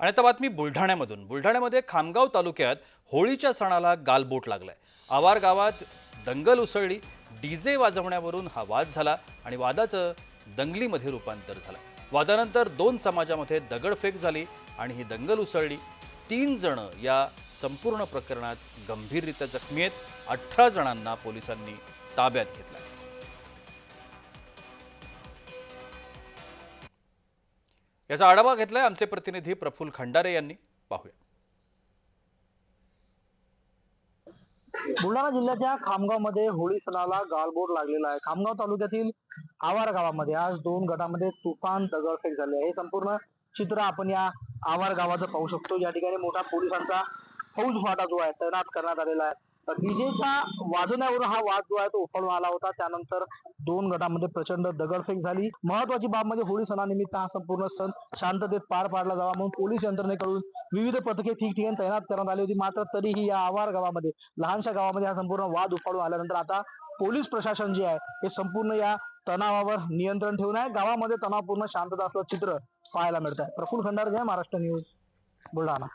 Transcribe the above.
आणि आता बातमी बुलढाण्यामधून. बुलढाण्यामध्ये खामगाव तालुक्यात होळीच्या सणाला गालबोट लागलाय. आवार गावात दंगल उसळली डीजे वाजवण्यावरून हा वाद झाला आणि वादाचं दंगलीमध्ये रूपांतर झालं. वादानंतर दोन समाजामध्ये दगडफेक झाली आणि ही दंगल उसळली. तीन जण या संपूर्ण प्रकरणात गंभीररित्या जखमी आहेत. अठरा जणांना पोलिसांनी ताब्यात घेतला याचा आढावा घेतलाय आमचे प्रतिनिधी प्रफुल्ल खंडारे यांनी. पाहूया. बुलढाणा जिल्ह्याच्या खामगावमध्ये होळी सणाला गालबोट लागलेला आहे. खामगाव तालुक्यातील आवार गावामध्ये आज दोन गटामध्ये तुफान दगडफेक झाली आहे. हे संपूर्ण चित्र आपण या आवार गावाचं पाहू शकतो. या ठिकाणी मोठा पोलिसांचा फौज फाटा जो आहे तैनात करण्यात आलेला आहे. डीजेच्या वाजवण्यावरून हा वाद जो आहे तो उफाळून आला होता. त्यानंतर दोन गटामध्ये प्रचंड दगडफेक झाली. महत्वाची बाब म्हणजे होळी सणानिमित्त हा संपूर्ण सण शांततेत पार पाडला जावा म्हणून पोलीस यंत्रणेकडून विविध पथके ठिकठिकाणी तैनात करण्यात आली होती. मात्र तरीही या आवार गावामध्ये लहानशा गावामध्ये हा संपूर्ण वाद उफाळून आल्यानंतर आता पोलीस प्रशासन जे आहे हे संपूर्ण या तणावावर नियंत्रण ठेवून आहे. गावामध्ये तणावपूर्ण शांतता असलं चित्र पाहायला मिळत आहे प्रफुल्ल खंडार जय महाराष्ट्र न्यूज बुलढाणा.